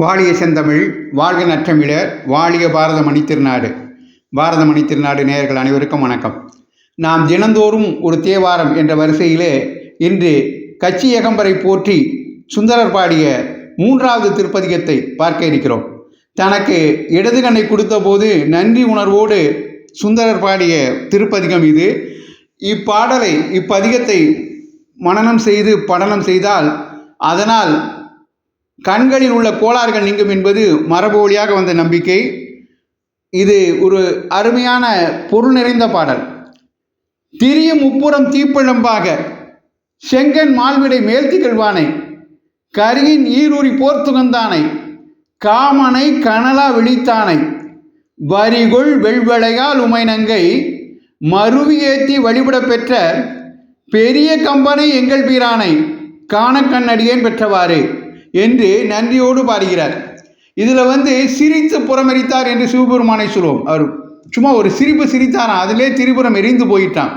வாழிய செந்தமிழ் வாழ்க நற்றமிழர் வாழிய பாரத மணி திருநாடு. பாரத மணி திருநாடு நேயர்கள் அனைவருக்கும் வணக்கம். நாம் தினந்தோறும் ஒரு தேவாரம் என்ற வரிசையிலே இன்று கச்சி எகம்பரை போற்றி சுந்தரர் பாடிய மூன்றாவது திருப்பதிகத்தை பார்க்க இருக்கிறோம். தனக்கு இடது கண்ணை கொடுத்தபோது நன்றி உணர்வோடு சுந்தரர் பாடிய திருப்பதிகம் இது. இப்பாடலை இப்பதிகத்தை மனனம் செய்து படனம் செய்தால் அதனால் கண்களில் உள்ள கோளாறுகள் நீங்கும் என்பது மரபு வழியாக வந்த நம்பிக்கை. இது ஒரு அருமையான பொருள் நிறைந்த பாடல். திரியும் உப்புறம் தீப்பிழம்பாக செங்கன் மால்விடை மேல் கரியின் ஈரூரி போர்த்துகந்தானை காமனை கனலா விழித்தானை வரிகொள் வெள்வளையால் உமைநங்கை மருவி ஏத்தி வழிபட பெற்ற பெரிய கம்பனை எங்கள் பீரானை காணக்கண்ணடியேன் பெற்றவாறு. என்று நன்றியோடு பாடுகிறார். இதில் வந்து சிரித்து புறமரித்தார் என்று சிவபெருமானை சொல்லுவோம். அவர் சும்மா ஒரு சிரிப்பு சிரித்தாராம். அதிலே திரிபுரம் எரிந்து போயிட்டான்.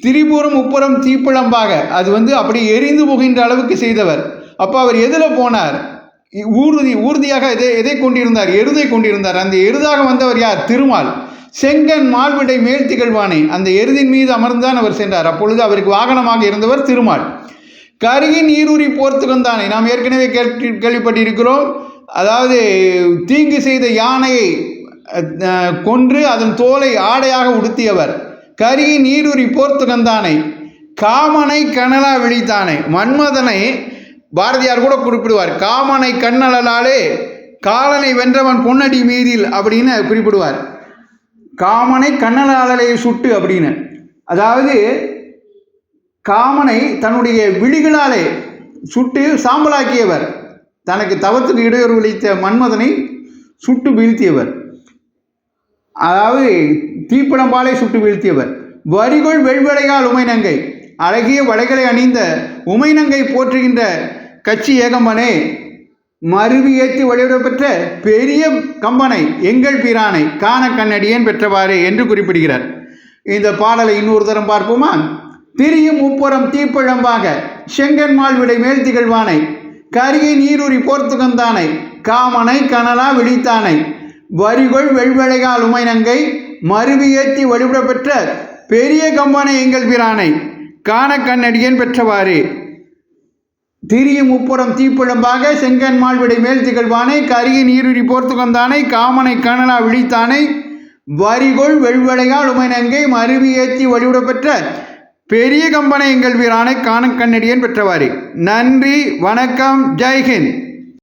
திரிபுரம் உப்புறம் தீப்பிழம்பாக அது வந்து அப்படி எரிந்து போகின்ற அளவுக்கு செய்தவர். அப்போ அவர் எதில் போனார். ஊர்தி ஊர்தியாக எதை எதை கொண்டிருந்தார்? எருதை கொண்டிருந்தார். அந்த எருதாக வந்தவர் யார்? திருமால். செங்கன் மால்விடை மேல் திகழ்வானை. அந்த எருதின் மீது அமர்ந்தான் அவர் சென்றார். அப்பொழுது அவருக்கு வாகனமாக இருந்தவர் திருமால். கரியின் ஈரூரி போர்த்துகந்தானை நாம் ஏற்கனவே கேட்டு கேள்விப்பட்டிருக்கிறோம். அதாவது தீங்கு செய்த யானையை கொன்று அதன் தோலை ஆடையாக உடுத்தியவர். கரியின் ஈரூரி போர்த்துகந்தானை காமனை கனலா விழித்தானை. மன்மதனை பாரதியார் கூட குறிப்பிடுவார். காமனை கண்ணலாலே காலனை வென்றவன் பொன்னடி மீதில் அப்படின்னு குறிப்பிடுவார். காமனை கண்ணலாலே சுட்டு அப்படின்னு. அதாவது காமனை தன்னுடைய விழிகளாலே சுட்டு சாம்பலாக்கியவர். தனக்கு தவத்துக்கு இடையூறு விளைத்த மன்மதனை சுட்டு வீழ்த்தியவர். அதாவது தீப்பிழம்பாலை சுட்டு வீழ்த்தியவர். வரிகொள் வெள்வடையால் உமைநங்கை. அழகிய வளைகளை அணிந்த உமைநங்கை போற்றுகின்ற கட்சி ஏகம்பனே. மருவி ஏற்றி வழிவிட பெற்ற பெரிய கம்பனை எங்கள் பிரானை காண கண்ணடியேன் பெற்றவாறு என்று குறிப்பிடுகிறார். இந்த பாடலை இன்னொரு தரம் பார்ப்போமா? திரியும் உப்புறம் தீப்பிழம்பாக செங்கன் விடை மேல் திகழ்வானை கரியை நீரூரி போர்த்துகந்தானை காமனை கனலா விழித்தானை வரிகொள் வெள்வழைகால் உமைநங்கை மருவி ஏற்றி வழிபட பெற்ற பெரிய கம்பனை எங்கள் பிரானை காண கண்ணடியன் பெற்றவாறு. திரியும் உப்புறம் தீப்பிழம்பாக செங்கன் மால்விடை மேல் திகழ்வானை கரியை நீருரி போர்த்துகந்தானை காமனை கனலா விழித்தானை வரிகொள் வெள்வளையால் உமைநங்கை மருவி ஏற்றி வழிபட பெற்ற பெரிய கம்பனை எங்கள் வீரானை காண கண்ணடியன் பெற்றவாறு. நன்றி வணக்கம் ஜெய்ஹிந்த்